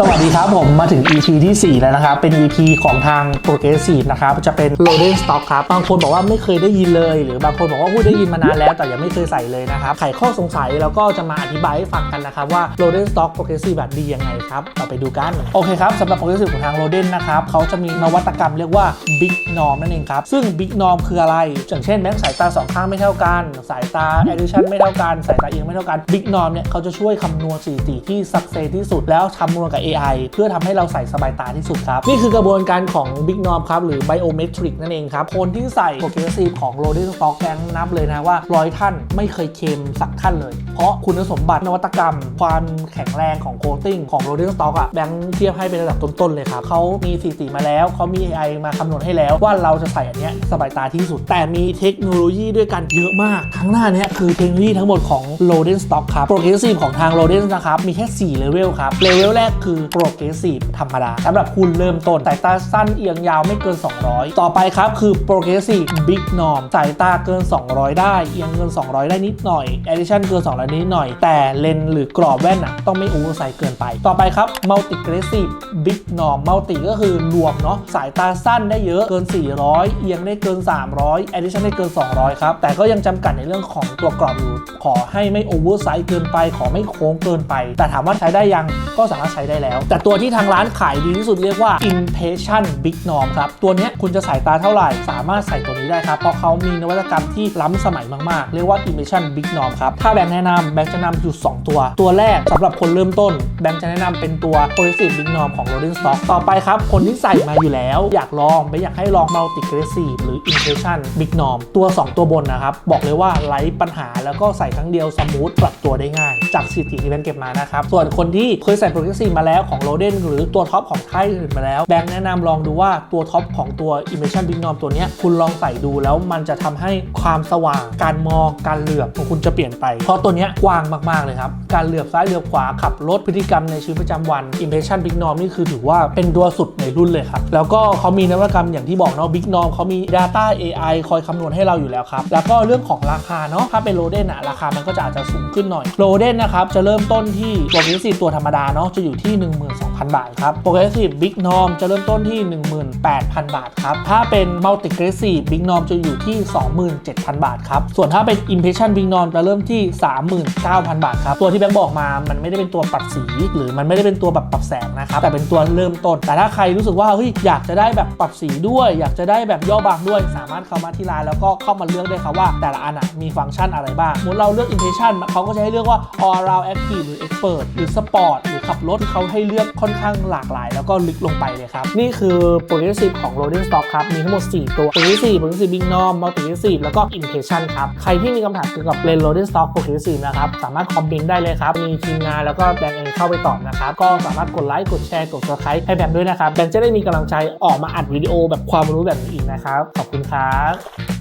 สวัสดีครับผมมาถึง EP ที่ 4 แล้วนะครับ เป็น EP ของทาง Progressive นะครับ จะเป็น Loading Stock ครับ บางคนบอกว่าไม่เคยได้ยินเลย หรือบางคนบอกว่าพูดได้ยินมานานแล้ว แต่ยังไม่เคยใส่เลยนะครับไขข้อสงสัยแล้วก็จะมาอธิบายให้ฟังกันนะครับ ว่า Loading Stock Progressive แบบดียังไงครับ เราไปดูกัน โอเคครับสำหรับ Progressive ของทาง Loading นะครับเขาจะมีนวัตกรรมเรียกว่า Big Norm นั่นเองครับ ซึ่ง Big Norm คืออะไรอย่างเช่นแบงค์สายตาสองข้างไม่เท่ากัน สายตา Addition ไม่เท่ากัน สายตาเอียงไม่เท่ากัน Big Norm เนี่ยเขาจะช่วยคำนวณสถิติที่ success ที่สุดแล้วทำรวมกับ AI เพื่อทำให้เราใส่สบายตาที่สุดครับ นี่คือกระบวนการของ Big Norm ครับ หรือ Biometric นั่นเองครับ คนที่ใส่ Progressive ของ Loading Stock แบงค์นับเลยนะว่าร้อยท่านไม่เคยเค็มสักท่านเลย เพราะคุณสมบัตินวัตกรรม ความแข็งแรงของโคตติ้งของ Loading Stock อะแบงค์เทียบให้เป็นระดับต้นๆเลยครับเขามีสถิติมาแล้วเขามี AI มาคำนวณให้แล้วว่าเราจะใส่อันเนี้ยสบายตาที่สุด แต่มีเทคโนโลยีด้วยกันเยอะมากทั้งหน้าเนี้ยคือเทคโนโลยีทั้งหมดของ Loading Stock ครับ Progressive ของทาง Loading นะครับมีแค่4เลเวลครับเลเวลแรกคือ Progressive ธรรมดาสำหรับคุณเริ่มต้นสายตาสั้นเอียงยาวไม่เกิน 200 ต่อไปครับคือ Progressive Big Norm สายตาเกิน 200 ได้ เอียงเกิน 200 ได้นิดหน่อย Addition เกิน 200 นิดหน่อย แต่เลนส์หรือกรอบแว่นอะต้องไม่โอเวอร์ไซส์เกินไป ต่อไปครับ Multigressive Big Norm Multi ก็คือรวมเนาะสายตาสั้นได้เยอะเกิน 400 เอียงได้เกิน 300 Addition ได้เกิน 200 ครับ แต่ก็ยังจำกัดในเรื่องของตัวกรอบอยู่ขอให้ไม่โอเวอร์ไซส์เกินไป ขอไม่โค้งเกินไป แต่ถามว่าใช้ได้ยังก็สามารถใช้ได้แล้วแต่ตัวที่ทางร้านขายดีที่สุดเรียกว่า Impatient Big Norm ครับ ตัวนี้คุณจะใสายตาเท่าไหร่ สามารถใส่ตัวนี้ได้ครับ เพราะเขามีนวัตกรรมที่ล้ำสมัยมาก ๆ เรียกว่า Impatient Big Norm ครับ ถ้าแบงค์แนะนำแบงค์จะนำอยู่ 2 ตัว ตัวแรกสำหรับคนเริ่มต้น แบงค์จะแนะนำเป็นตัว Progressive Big Norm ของ Rolling Stock ต่อไปครับ คนที่ใส่มาอยู่แล้ว อยากลองไม่อยากให้ลอง Multigressive หรือ Impatient Big Norm ตัว 2 ตัวบนนะครับบอกเลยว่าไร้ปัญหาแล้วก็ใส่ครั้งเดียวสมูทปรับตัวได้ง่าย จากสถิติที่แบงค์เก็บมานะครับส่วนคนที่เคยใส่ Progressive มาแล้วของ Roden หรือตัวท็อปของค่ายอื่นมาแล้ว แบงค์แนะนำลองดูว่าตัวท็อปของตัว Immersion Big Norm ตัวนี้คุณลองใส่ดูแล้วมันจะทำให้ความสว่าง การมองการเหลือบของคุณจะเปลี่ยนไป เพราะตัวนี้กว้างมากๆเลยครับ การเหลือบซ้ายเหลือบขวาขับรถพฤติกรรมในชีวิตประจำวัน Impression Big Norm นี่คือถือว่าเป็นตัวสุดในรุ่นเลยครับ แล้วก็เขามีนวัตกรรมอย่างที่บอกเนาะ Big Norm เขามี Data AI คอยคำนวณให้เราอยู่แล้วครับ แล้วก็เรื่องของราคาเนาะถ้าเป็นโรเดนอะราคามันก็จะอาจจะสูงขึ้นหน่อยโรเดนนะครับจะเริ่มต้นที่ Progressive ตัวธรรมดาเนาะจะอยู่ที่12,000 บาทครับ Progressive Big Norm จะเริ่มต้นที่ 18,000 บาทครับ ถ้าเป็น Multigressive Big Norm จะอยู่ที่ 27,000 บาทครับ ส่วนถ้าเป็น Impression Big Norm จะเริ่มที่ 39,000 บาทครับ ตัวที่แบงค์บอกมามันไม่ได้เป็นตัวปรับสี หรือมันไม่ได้เป็นตัวแบบปรับแสงนะครับ แต่เป็นตัวเริ่มต้น แต่ถ้าใครรู้สึกว่าเฮ้ยอยากจะได้แบบปรับสีด้วย อยากจะได้แบบย่อบางด้วย สามารถเข้ามาที่ร้านแล้วก็เข้ามาเลือกได้ครับว่าแต่ละอันอะมีฟังก์ชันอะไรบ้างสมมติเราเลือก Impression เขาก็จะให้เลือกว่า All Round Active หรือ Expert หรือ Sport หรือขับรถที่เขาให้เลือกค่อนข้างหลากหลาย แล้วก็ลึกลงไปเลยครับ นี่คือ Progressive ของ Rolling Stock ครับ มีทั้งหมด 4 ตัว Progressive Progressive Big Norm Multigressive แล้วก็ Impression ครับ ใครที่มีคำถามเกี่ยวกับเลน Rolling Stock Progressive นะครับ สามารถคอมเมนต์ได้เลยครับ มีทีมงานแล้วก็แบงค์เองเข้าไปตอบนะครับ ก็สามารถกดไลค์ กดแชร์ กด subscribe ให้แบงค์ด้วยนะครับ แบงค์จะได้มีกำลังใจออกมาอัดวิดีโอแบบความรู้แบบนี้อีกนะครับ ขอบคุณครับ